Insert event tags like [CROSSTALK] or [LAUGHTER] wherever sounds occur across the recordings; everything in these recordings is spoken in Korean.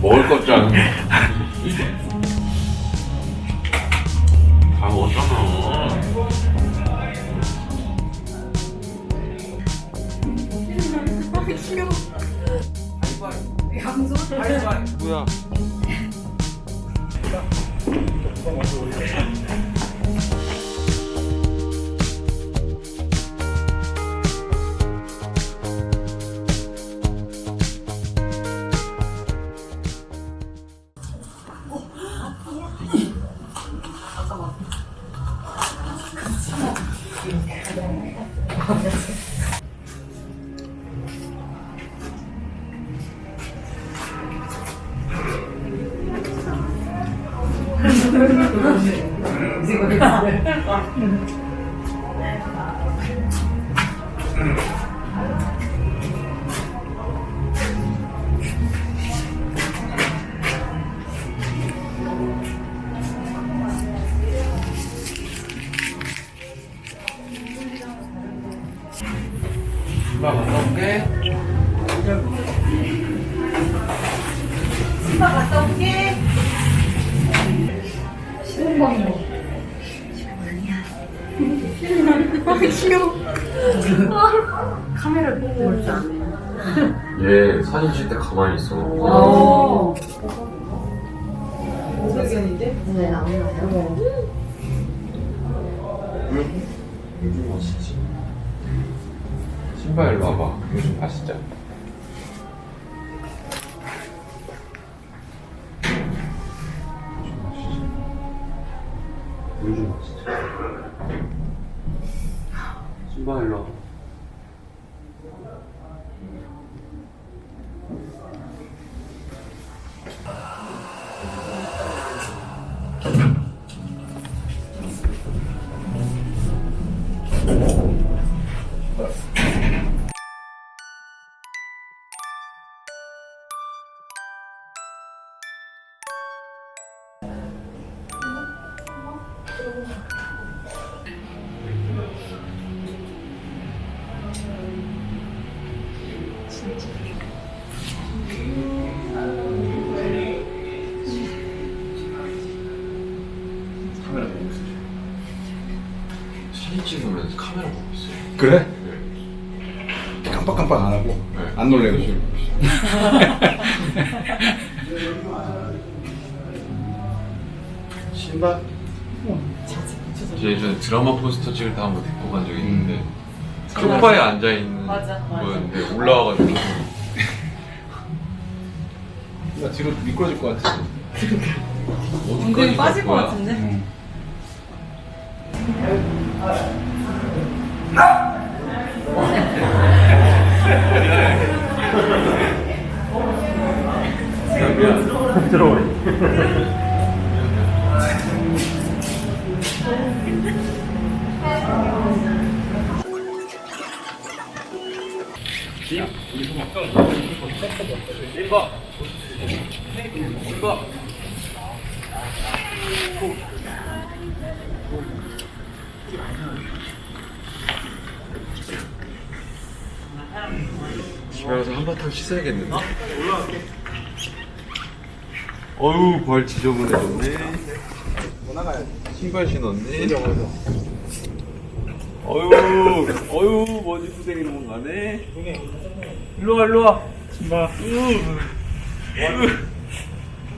먹을 것줄 아는 다 먹었잖아. 뭐야? [LAUGHS] 나 [LAUGHS] 갔다 올게 얘 사진 찍을 때 가만히 있어. 네, 나오나요? 요즘 맛있지? 신발 일로 와봐 요즘 맛있자 요즘 맛있지? 신발 일로 와봐 카메 그래? 네. 깜빡깜빡 안 하고 네. 안 놀래고 [LAUGHS] 신발? 제 예전에 드라마 포스터 찍을 때 한번 데리고 간 적이 있는데 소파에 앉아 있는 맞아, 맞아. 거였는데 올라와가지고 나 뒤로 미끄러질 것 같아 어디까지 빠질 것 거야? 같은데? 응. 집에 가서 한바탕 씻어야겠는데 어휴 발 지저분해졌네 신발 신었네 어휴 어휴 머리 수댕이로 못 가네. 일로 와 일로 와. 신발.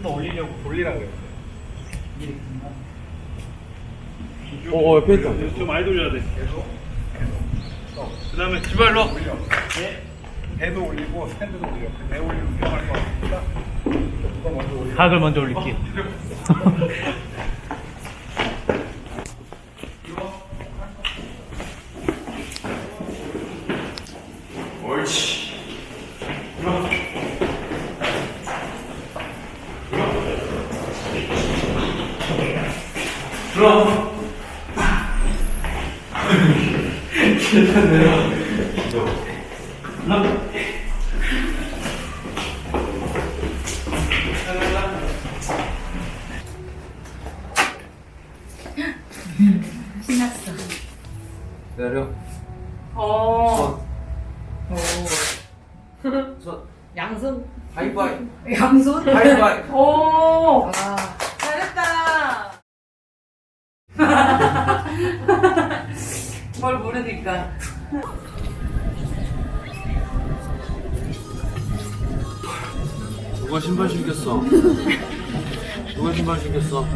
좀더 올리려고 돌리라고 요 어, 어 옆에 있다. 좀 많이 돌려야 돼. 그 다음에 지발로. 배도 올리고 스탠드도 올려. 배 올리면 위험할 것 각을 먼저 올릴게. 옳지. 들어. 들어. 계단 내려. 들어. 릴게. 옳지 바이바이. 양손? 바이바이. [LAUGHS] 오. 아, 잘했다. [LAUGHS] 뭘 모르니까. 누가 신발 신겼어? 누가 신발 신겼어?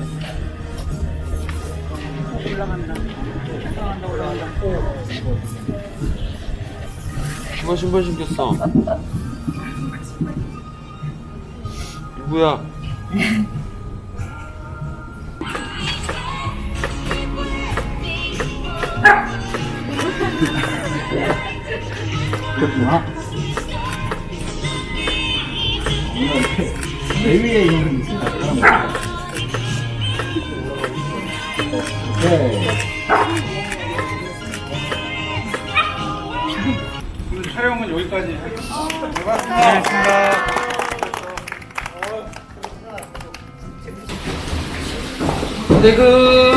올라간다. 올라간다, 올라간다. 누가 신발 신겼어? 누구야? 내 위에 있는 있으니까 그런 거. 네. 오늘 촬영은 여기까지 하겠습니다. 고맙습니다. 네, 그.